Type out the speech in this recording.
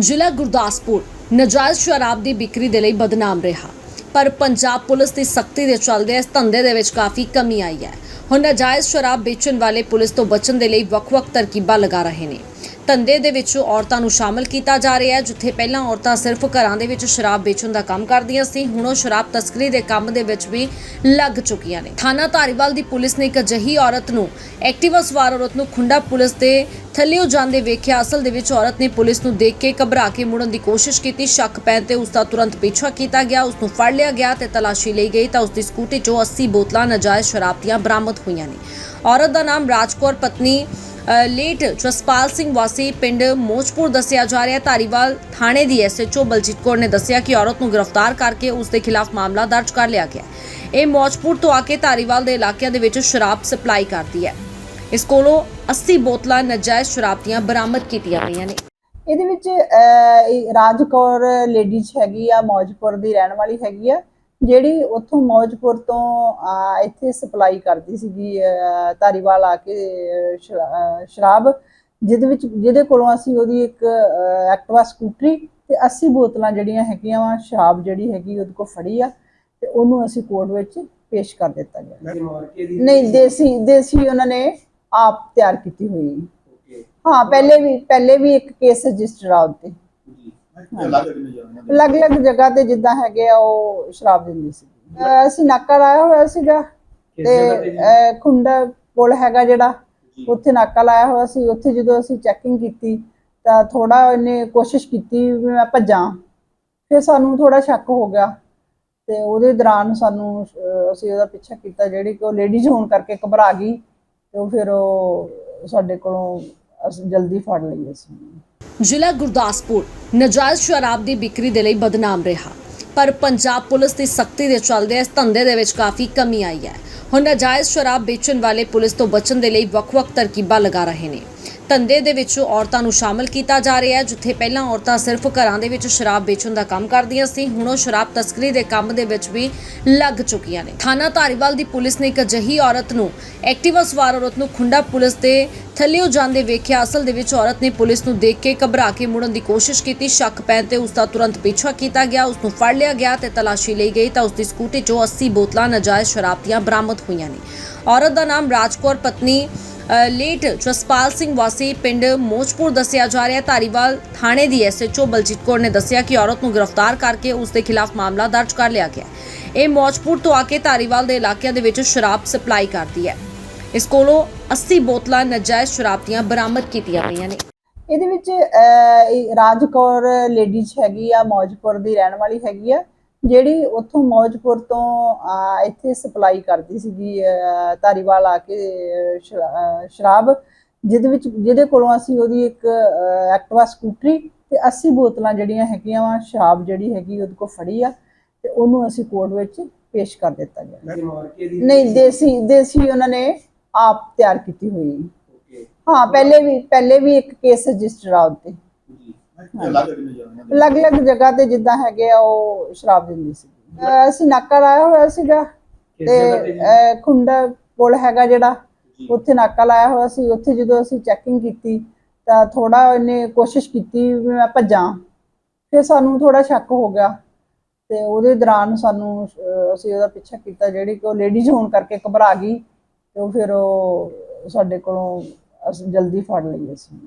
ਜ਼ਿਲ੍ਹਾ ਗੁਰਦਾਸਪੁਰ ਨਜਾਇਜ਼ ਸ਼ਰਾਬ ਦੀ ਵਿਕਰੀ ਦੇ ਲਈ ਬਦਨਾਮ ਰਿਹਾ। ਪਰ ਪੰਜਾਬ ਪੁਲਿਸ ਦੀ ਸਖਤੀ ਦੇ ਚੱਲਦੇ ਇਸ ਧੰਦੇ ਦੇ ਵਿੱਚ ਕਾਫੀ ਕਮੀ ਆਈ ਹੈ। ਹੁਣ ਨਜਾਇਜ਼ ਸ਼ਰਾਬ ਵੇਚਣ ਵਾਲੇ ਪੁਲਿਸ ਤੋਂ ਬਚਣ ਦੇ ਲਈ ਵੱਖ-ਵੱਖ ਤਰਕੀਬਾਂ ਲਗਾ ਰਹੇ ਨੇ। ਧੰਦੇ ਦੇ ਵਿੱਚ ਔਰਤਾਂ ਨੂੰ ਸ਼ਾਮਲ ਕੀਤਾ ਜਾ ਰਿਹਾ ਹੈ, ਜਿੱਥੇ ਪਹਿਲਾਂ ਔਰਤਾਂ ਸਿਰਫ ਘਰਾਂ ਦੇ ਵਿੱਚ ਸ਼ਰਾਬ ਵੇਚਣ ਦਾ ਕੰਮ ਕਰਦੀਆਂ ਸੀ, ਹੁਣ ਉਹ ਸ਼ਰਾਬ ਤਸਕਰੀ ਦੇ ਕੰਮ ਦੇ ਵਿੱਚ ਵੀ ਲੱਗ ਚੁੱਕੀਆਂ ਨੇ। ਥਾਣਾ ਧਾਰੀਵਾਲ ਦੀ ਪੁਲਿਸ ਨੇ ਇੱਕ ਅਜਿਹੀ ਔਰਤ ਨੂੰ, ਐਕਟਿਵਾ ਸਵਾਰ ਔਰਤ ਨੂੰ ਖੁੰਡਾ ਪੁਲਿਸ ਦੇ ਥੱਲੇ ਜਾਂਦੇ ਵੇਖਿਆ। ਅਸਲ ਦੇ ਵਿੱਚ ਔਰਤ ਨੇ ਪੁਲਿਸ ਨੂੰ ਦੇਖ ਕੇ ਘਬਰਾ ਕੇ ਮੁੜਨ ਦੀ ਕੋਸ਼ਿਸ਼ ਕੀਤੀ। ਸ਼ੱਕ ਪੈਣ ਤੇ ਉਸ ਦਾ ਤੁਰੰਤ ਪਿੱਛਾ ਕੀਤਾ ਗਿਆ। ਉਸ ਨੂੰ ਫੜ ਲਿਆ ਗਿਆ ਤੇ ਤਲਾਸ਼ੀ ਲਈ ਗਈ ਤਾਂ ਉਸ ਦੀ ਸਕੂਟੀ 'ਚੋਂ 80 ਬੋਤਲਾਂ ਨਾਜਾਇਜ਼ ਸ਼ਰਾਬ ਦੀਆਂ ਬਰਾਮਦ ਹੋਈਆਂ ਨੇ। ਔਰਤ ਦਾ ਨਾਮ ਰਾਜਕੌਰ, ਪਤਨੀ ਲੇਟ ਜਸਪਾਲ ਸਿੰਘ ਵਾਸੀ ਪਿੰਡ ਮੋਚਪੁਰ ਦੱਸਿਆ ਜਾ ਰਿਹਾ ਧਾਰੀਵਾਲ ਥਾਣੇ ਦੀ ਐਸਐਚਓ ਬਲਜੀਤ ਕੌਰ ਨੇ ਦੱਸਿਆ ਕਿ ਔਰਤ ਨੂੰ ਗ੍ਰਿਫਤਾਰ ਕਰਕੇ ਉਸ ਦੇ ਖਿਲਾਫ ਮਾਮਲਾ ਦਰਜ ਕਰ ਲਿਆ ਗਿਆ ਇਹ ਮੋਚਪੁਰ ਤੋਂ ਆ ਕੇ ਧਾਰੀਵਾਲ ਦੇ ਇਲਾਕਿਆਂ ਦੇ ਵਿੱਚ ਸ਼ਰਾਬ ਸਪਲਾਈ ਕਰਦੀ ਹੈ। ਇਸ ਕੋਲੋਂ 80 ਬੋਤਲਾਂ ਨਜਾਇਜ਼ ਸ਼ਰਾਬ ਦੀਆਂ ਬਰਾਮਦ ਕੀਤੀਆਂ ਗਈਆਂ ਨੇ। ਇਹਦੇ ਵਿੱਚ ਅਹ, ਰਾਜ ਕੌਰ ਲੇਡੀਜ਼ ਹੈਗੀ ਆ ਮੌਜਪੁਰ ਦੀ ਰਹਿਣ ਵਾਲੀ ਹੈਗੀ ਆ। ਜਿਹੜੀ ਉੱਥੋਂ ਮੌਜਪੁਰ ਤੋਂ ਇੱਥੇ ਸਪਲਾਈ ਕਰਦੀ ਸੀਗੀ ਧਾਰੀਵਾਲ ਆ ਕੇ ਸ਼ਰਾਬ ਜਿਹਦੇ ਵਿੱਚ ਜਿਹਦੇ ਕੋਲੋਂ ਅਸੀਂ ਉਹਦੀ ਇੱਕ ਐਕਟਿਵਾ ਸਕੂਟਰੀ ਤੇ 80 ਬੋਤਲਾਂ ਜਿਹੜੀਆਂ ਹੈਗੀਆਂ ਵਾ ਸ਼ਰਾਬ ਜਿਹੜੀ ਹੈਗੀ ਉਹਦੇ ਕੋਲ ਫੜੀ ਆ ਤੇ ਉਹਨੂੰ ਅਸੀਂ ਕੋਰਟ ਵਿੱਚ ਪੇਸ਼ ਕਰ ਦਿੱਤਾ ਗਿਆ। ਨਹੀਂ ਦੇਸੀ ਦੇਸੀ ਉਹਨਾਂ ਨੇ ਆਪ ਤਿਆਰ ਕੀਤੀ ਹੋਈ। ਹੈ ਹਾਂ ਪਹਿਲੇ ਵੀ ਪਹਿਲੇ ਵੀ ਇੱਕ ਕੇਸ ਰਜਿਸਟਰ ਆ ਉੱਤੇ। ਅਲੱਗ-ਅਲੱਗ ਜਗ੍ਹਾ ਤੇ ਜਿੱਦਾਂ ਹੈਗੇ ਆ ਉਹ ਸ਼ਰਾਬ ਦਿੰਦੀ ਸੀ। ਅਹ ਅਸੀਂ ਨਾਕਾ ਲਾਇਆ ਹੋਇਆ ਸੀਗਾ ਤੇ ਅਹ ਖੁੰਡਾ ਪੁਲ ਹੈਗਾ ਜਿਹੜਾ ਉੱਥੇ ਨਾਕਾ ਲਾਇਆ ਹੋਇਆ ਸੀ। ਉੱਥੇ ਜਦੋਂ ਅਸੀਂ ਚੈਕਿੰਗ ਕੀਤੀ ਤਾਂ ਥੋੜਾ ਇਹਨੇ ਕੋਸ਼ਿਸ਼ ਕੀਤੀ ਵੀ ਮੈਂ ਭੱਜਾਂ। ਫਿਰ ਸਾਨੂੰ ਥੋੜਾ ਸ਼ੱਕ ਹੋ ਗਿਆ ਤੇ ਉਹਦੇ ਦੌਰਾਨ ਸਾਨੂੰ ਅਹ, ਅਸੀਂ ਉਹਦਾ ਪਿੱਛਾ ਕੀਤਾ ਜਿਹੜੀ ਕਿ ਉਹ ਲੇਡੀਜ਼ ਹੋਣ ਕਰਕੇ ਘਬਰਾ ਗਈ ਤੇ ਉਹ ਫਿਰ ਉਹ ਸਾਡੇ ਕੋਲੋਂ ਅਸੀਂ ਜਲਦੀ ਫੜ ਲਈ ਅਸੀਂ ਜ਼ਿਲ੍ਹਾ ਗੁਰਦਾਸਪੁਰ ਨਜਾਇਜ਼ ਸ਼ਰਾਬ ਦੀ ਵਿਕਰੀ ਦੇ ਲਈ ਬਦਨਾਮ ਰਿਹਾ। ਪਰ ਪੰਜਾਬ ਪੁਲਿਸ ਦੀ ਸਖਤੀ ਦੇ ਚੱਲਦੇ ਇਸ ਧੰਦੇ ਦੇ ਵਿੱਚ ਕਾਫੀ ਕਮੀ ਆਈ ਹੈ। ਹੁਣ ਨਜਾਇਜ਼ ਸ਼ਰਾਬ ਵੇਚਣ ਵਾਲੇ ਪੁਲਿਸ ਤੋਂ ਬਚਣ ਦੇ ਲਈ ਵੱਖ-ਵੱਖ ਤਰਕੀਬਾਂ ਲਗਾ ਰਹੇ ਨੇ। ਧੰਦੇ ਦੇ ਵਿੱਚ ਔਰਤਾਂ ਨੂੰ ਸ਼ਾਮਲ ਕੀਤਾ ਜਾ ਰਿਹਾ ਹੈ, ਜਿੱਥੇ ਪਹਿਲਾਂ ਔਰਤਾਂ ਸਿਰਫ ਘਰਾਂ ਦੇ ਵਿੱਚ ਸ਼ਰਾਬ ਵੇਚਣ ਦਾ ਕੰਮ ਕਰਦੀਆਂ ਸੀ, ਹੁਣ ਉਹ ਸ਼ਰਾਬ ਤਸਕਰੀ ਦੇ ਕੰਮ ਦੇ ਵਿੱਚ ਵੀ ਲੱਗ ਚੁੱਕੀਆਂ ਨੇ। ਥਾਣਾ ਧਾਰੀਵਾਲ ਦੀ ਪੁਲਿਸ ਨੇ ਇੱਕ ਅਜਿਹੀ ਔਰਤ ਨੂੰ ਐਕਟਿਵਾ ਸਵਾਰ ਔਰਤ ਨੂੰ ਖੁੰਡਾ ਪੁਲਿਸ ਦੇ ਥੱਲਿਓ ਜਾਂਦੇ ਵੇਖਿਆ। ਅਸਲ ਦੇ ਵਿੱਚ ਔਰਤ ਨੇ ਪੁਲਿਸ ਨੂੰ ਦੇਖ ਕੇ ਘਬਰਾ ਕੇ ਮੁੜਨ ਦੀ ਕੋਸ਼ਿਸ਼ ਕੀਤੀ। ਸ਼ੱਕ ਪੈਣ ਤੇ ਉਸ ਦਾ ਤੁਰੰਤ ਪਿੱਛਾ ਕੀਤਾ ਗਿਆ ਉਸ ਨੂੰ ਫੜ ਲਿਆ ਗਿਆ ਤੇ ਤਲਾਸ਼ੀ ਲਈ ਗਈ ਤਾਂ ਉਸ ਦੀ ਸਕੂਟੀ 'ਚੋਂ 80 ਬੋਤਲਾਂ ਨਾਜਾਇਜ਼ ਸ਼ਰਾਬ ਦੀਆਂ ਬਰਾਮਦ ਹੋਈਆਂ ਨੇ। ਔਰਤ ਦਾ ਨਾਮ ਰਾਜਕੌਰ, ਪਤਨੀ ਲੇਟ ਜਸਪਾਲ ਸਿੰਘ ਵਾਸੀ ਪਿੰਡ ਮੋਚਪੁਰ ਦੱਸਿਆ ਜਾ ਰਿਹਾ ਧਾਰੀਵਾਲ ਥਾਣੇ ਦੀ ਐਸਐਚਓ ਬਲਜੀਤ ਕੌਰ ਨੇ ਦੱਸਿਆ ਕਿ ਔਰਤ ਨੂੰ ਗ੍ਰਿਫਤਾਰ ਕਰਕੇ ਉਸ ਦੇ ਖਿਲਾਫ ਮਾਮਲਾ ਦਰਜ ਕਰ ਲਿਆ ਗਿਆ ਇਹ ਮੋਚਪੁਰ ਤੋਂ ਆ ਕੇ ਧਾਰੀਵਾਲ ਦੇ ਇਲਾਕਿਆਂ ਦੇ ਵਿੱਚ ਸ਼ਰਾਬ ਸਪਲਾਈ ਕਰਦੀ ਹੈ। ਇਸ ਕੋਲੋਂ 80 ਬੋਤਲਾਂ ਨਜਾਇਜ਼ ਸ਼ਰਾਬ ਦੀਆਂ ਬਰਾਮਦ ਕੀਤੀਆਂ ਗਈਆਂ ਨੇ। ਇਹਦੇ ਵਿੱਚ ਅਹ, ਰਾਜ ਕੌਰ ਲੇਡੀਜ਼ ਹੈਗੀ ਆ ਮੌਜਪੁਰ ਦੀ ਰਹਿਣ ਵਾਲੀ ਹੈਗੀ ਆ। ਜਿਹੜੀ ਉੱਥੋਂ ਮੌਜਪੁਰ ਤੋਂ ਇੱਥੇ ਸਪਲਾਈ ਕਰਦੀ ਸੀਗੀ ਧਾਰੀਵਾਲ ਆ ਕੇ ਸ਼ਰਾਬ ਜਿਹਦੇ ਵਿੱਚ ਜਿਹਦੇ ਕੋਲੋਂ ਅਸੀਂ ਉਹਦੀ ਇੱਕ ਐਕਟਿਵਾ ਸਕੂਟਰੀ ਤੇ 80 ਬੋਤਲਾਂ ਜਿਹੜੀਆਂ ਹੈਗੀਆਂ ਵਾ ਸ਼ਰਾਬ ਜਿਹੜੀ ਹੈਗੀ ਉਹਦੇ ਕੋਲ ਫੜੀ ਆ ਤੇ ਉਹਨੂੰ ਅਸੀਂ ਕੋਰਟ ਵਿੱਚ ਪੇਸ਼ ਕਰ ਦਿੱਤਾ ਗਿਆ। ਨਹੀਂ ਦੇਸੀ ਦੇਸੀ ਉਹਨਾਂ ਨੇ ਆਪ ਤਿਆਰ ਕੀਤੀ ਹੋਈ। ਹੈ ਹਾਂ ਪਹਿਲੇ ਵੀ ਪਹਿਲੇ ਵੀ ਇੱਕ ਕੇਸ ਰਜਿਸਟਰ ਆ ਉੱਤੇ। ਅਲੱਗ-ਅਲੱਗ ਜਗ੍ਹਾ ਤੇ ਜਿੱਦਾਂ ਹੈਗੇ ਆ ਉਹ ਸ਼ਰਾਬ ਦਿੰਦੀ ਸੀ। ਅਹ ਅਸੀਂ ਨਾਕਾ ਲਾਇਆ ਹੋਇਆ ਸੀਗਾ ਤੇ ਅਹ ਖੁੰਡਾ ਪੁਲ ਹੈਗਾ ਜਿਹੜਾ ਉੱਥੇ ਨਾਕਾ ਲਾਇਆ ਹੋਇਆ ਸੀ। ਉੱਥੇ ਜਦੋਂ ਅਸੀਂ ਚੈਕਿੰਗ ਕੀਤੀ ਤਾਂ ਥੋੜਾ ਇਹਨੇ ਕੋਸ਼ਿਸ਼ ਕੀਤੀ ਵੀ ਮੈਂ ਭੱਜਾਂ। ਫਿਰ ਸਾਨੂੰ ਥੋੜਾ ਸ਼ੱਕ ਹੋ ਗਿਆ ਤੇ ਉਹਦੇ ਦੌਰਾਨ ਸਾਨੂੰ ਅਹ, ਅਸੀਂ ਉਹਦਾ ਪਿੱਛਾ ਕੀਤਾ ਜਿਹੜੀ ਕਿ ਉਹ ਲੇਡੀਜ਼ ਹੋਣ ਕਰਕੇ ਘਬਰਾ ਗਈ ਤੇ ਉਹ ਫਿਰ ਉਹ ਸਾਡੇ ਕੋਲੋਂ ਅਸੀਂ ਜਲਦੀ ਫੜ ਲਈ ਅਸੀਂ।